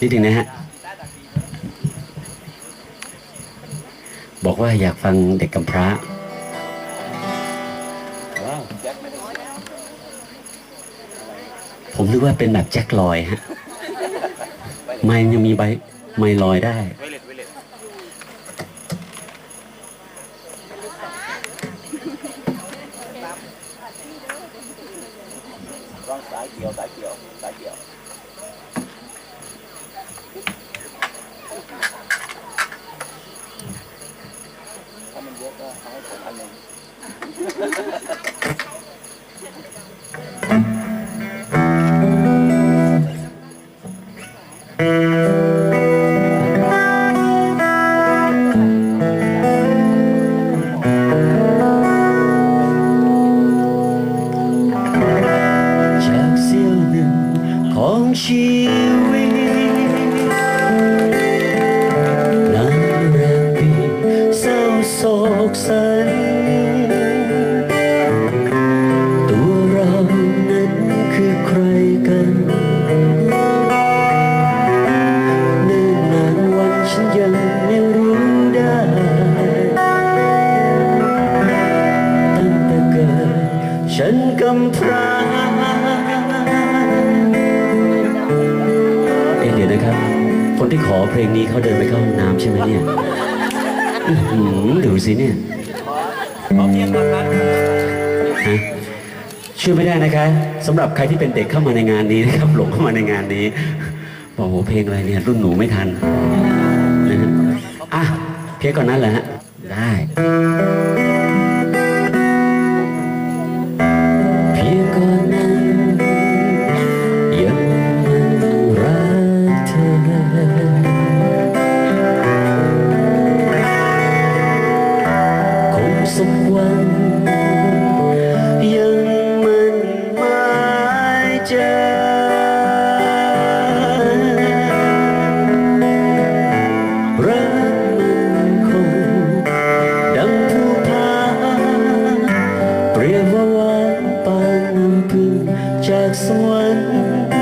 นิดนึงนะฮะ บอกว่าอยากฟังเด็กกำพร้าผมนึกว่าเป็นแบบแจ็คลอยฮะ ไม่ยังมีใบไม่ลอยได้เลตไวเลตร้องสายเกี่ยวสายเกี่ยวสายเกี่ยวถ้ามันเยอะก็เอาให้ผมอันหนึ่ง จากเสี้ยวหนึ่ง ของชีวิต ขอเพลงนี้เขาเดินไปเข้าห้องน้ำใช่ไหมเนี่ยอื้อหือดูสิเนี่ยขอเพียงนะครับฮะเชื่อไม่ได้นะคะสำหรับใครที่เป็นเด็กเข้ามาในงานนี้นะครับ หลงเข้ามาในงานนี้ บอกโอ้เพลงอะไรเนี่ยรุ่นหนูไม่ทันนะฮะอะเพียงก่อนนั้นแหละฮะได้ จ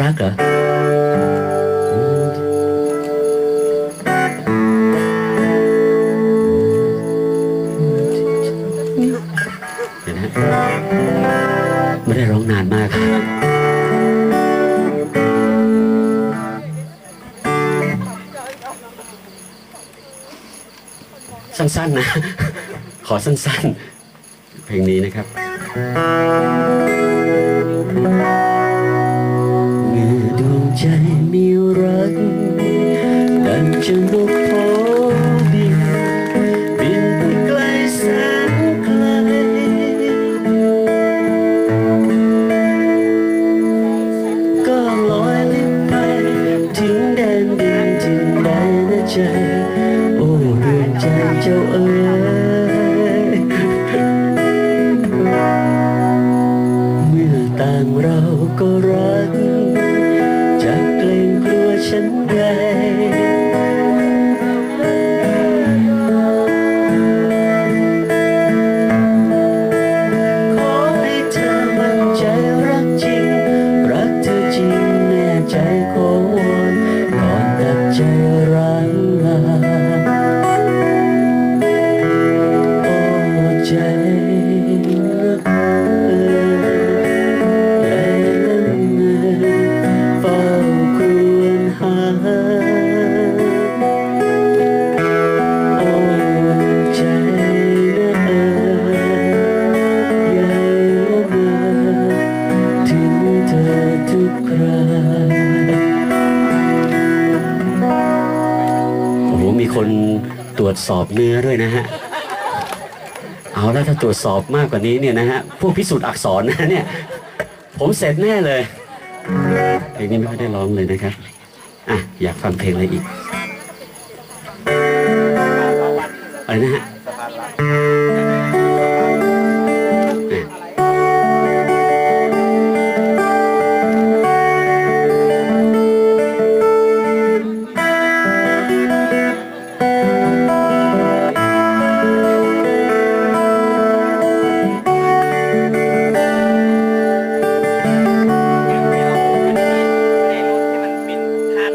รักเหรอไม่ได้ร้องนานมากสั้นๆนะ ขอสั้นๆ เพลงนี้นะครับ ใจมีรักดันจะนก วจสอบเนื้อด้วยนะฮะ เอาแล้วถ้าตรวจสอบมากกว่านี้เนี่ยนะฮะ พวกพิสูจน์อักษรนะเนี่ย ผมเสร็จแน่เลย เพลงนี้ไม่ค่อยได้ร้องเลยนะครับ อะ อยากฟังเพลงอะไรอีก อะไรนะฮะสะพานะ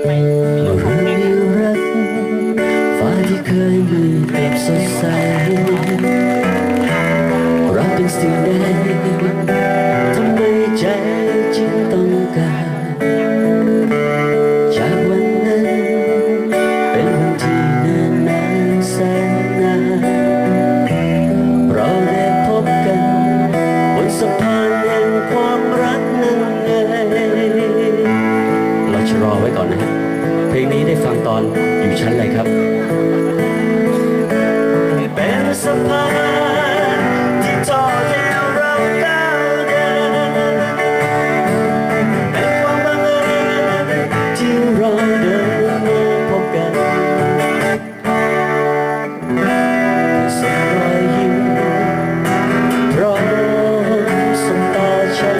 เรา ตอนอยู่ชั้นอะไรครับเป็นสะพานที่ทอดให้เราก้าวเดินเป็นความบังเอิญที่เราเดินมาพบกันสรอยยิ้มพร้อมสบตาฉัน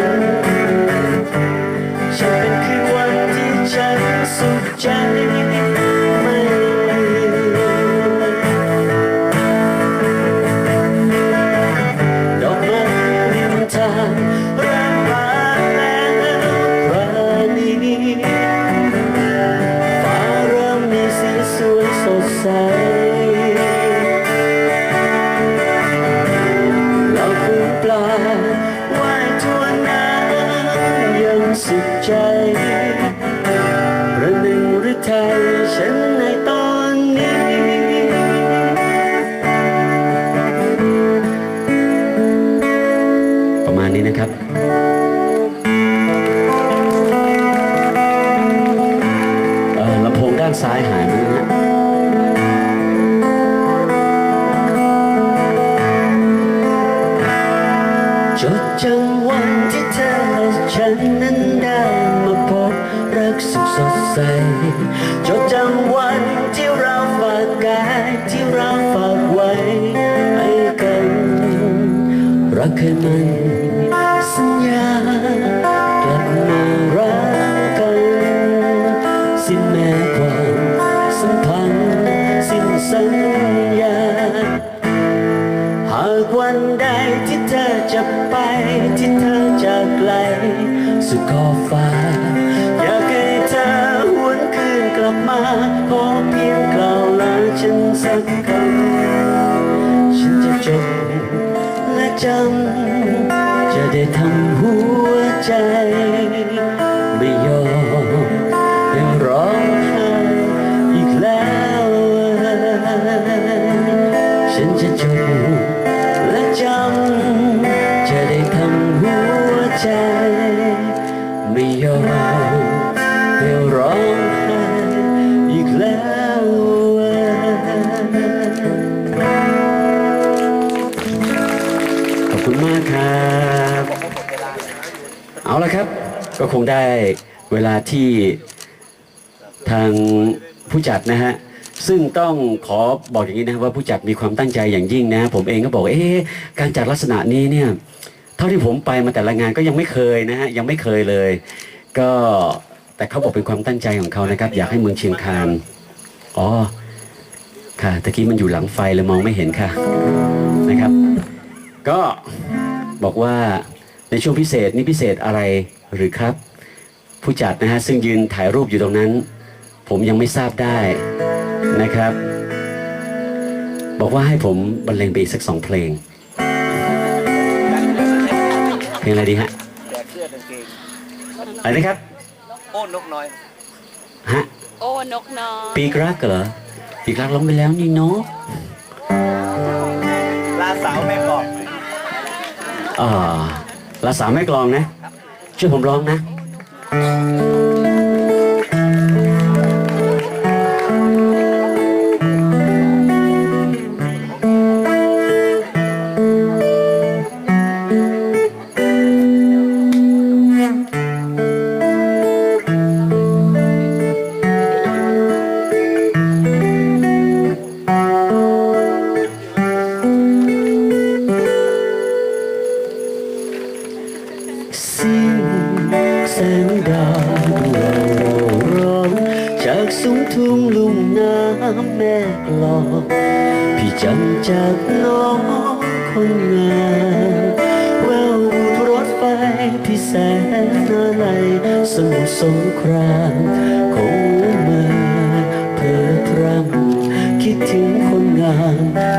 ฉันเป็นคืนวันที่ฉันสุขใจ นึ่ เคยมัน สัญญากลับมารักกันสิ้นแม้ความสัมพันธ์สิ้นสัญญา หากวันใดที่เธอจะไปที่เธอจะไกล สุดขอบฟ้า อยากให้เธอหวนคืนกลับมา ขอเพียงกล่าวลาฉันสักคำ และครับ ก็คงได้เวลาที่ทางผู้จัดนะฮะซึ่งต้องขอบอกอย่างนี้นะว่าผู้จัดมีความตั้งใจอย่างยิ่งนะ ผมเองก็บอกเอ๊ะการจัดลักษณะนี้เนี่ยเท่าที่ผมไปมาแต่ละงานก็ยังไม่เคยนะฮะยังไม่เคยเลย ก็แต่เขาบอกเป็นความตั้งใจของเขานะครับ อยากให้เมืองเชียงคานอ๋อค่ะตะกี้มันอยู่หลังไฟเลยมองไม่เห็นค่ะนะครับ ก็บอกว่า ในช่วงพิเศษนี่พิเศษอะไรหรือครับ ผู้จัดนะฮะซึ่งยืนถ่ายรูปอยู่ตรงนั้น ผมยังไม่ทราบได้นะครับ บอกว่าให้ผมบรรเลงไปอีกสักสองเพลง เพลงอะไรดีฮะแดกเสื้อกางเกงอะไรนะครับ โอ้นกน้อยฮะโอ้นกน้อยปีกรักเหรอปีกรักร้องไปแล้วนี่เนาะลาสาวแม่กอกอ่า ลาสาวแม่กลองนะช่วยผมร้องนะ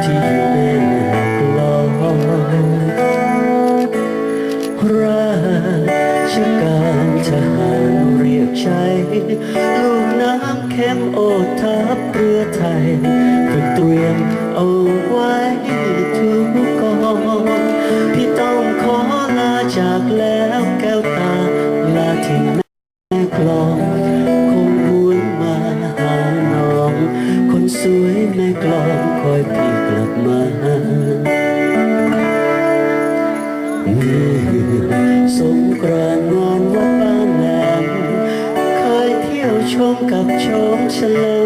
ที่อยู่แม่กลองราชการทหารเรียกใช้ ลูกน้ำเข้มโอทับเรือไทย ม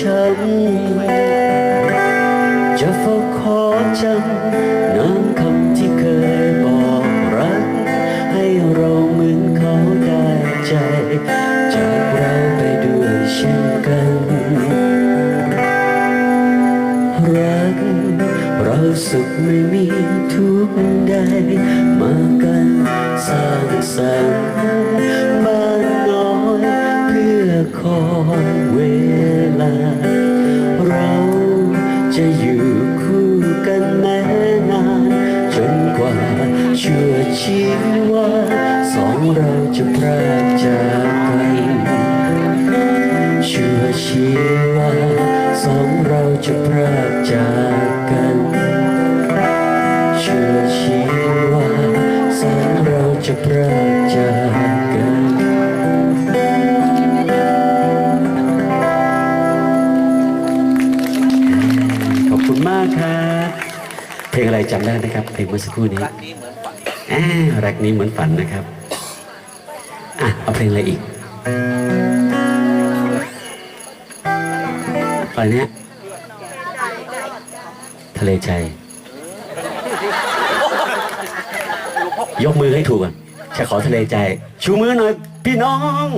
ต้องช้ำจะเฝ้าขอจำน้ำคำที่เคยบอกรัก ให้เราเหมือนเขาได้ใจ จากเราไปด้วยเช่นกัน รัก เราสุขไม่มีทุกข์ใดมากันสร้างสรรค์บ้านน้อยเพื่อคอยเวลา เราจะอยู่คู่กันแม้นาน จนกว่าชั่วชีวาสองเราจะพราก ลงอะไรจำได้ไหมครับเพลงเมื่อสักครู่นี้รักนี้เหมือนฝันอ่ารักนี้เหมือนฝันนะครับอะเอาเพลงอะไรอีกอะไรเนี้ยทะเลใจยกมือให้ถูกก่อนจะขอทะเลใจ ชูมือหน่อย พี่น้อง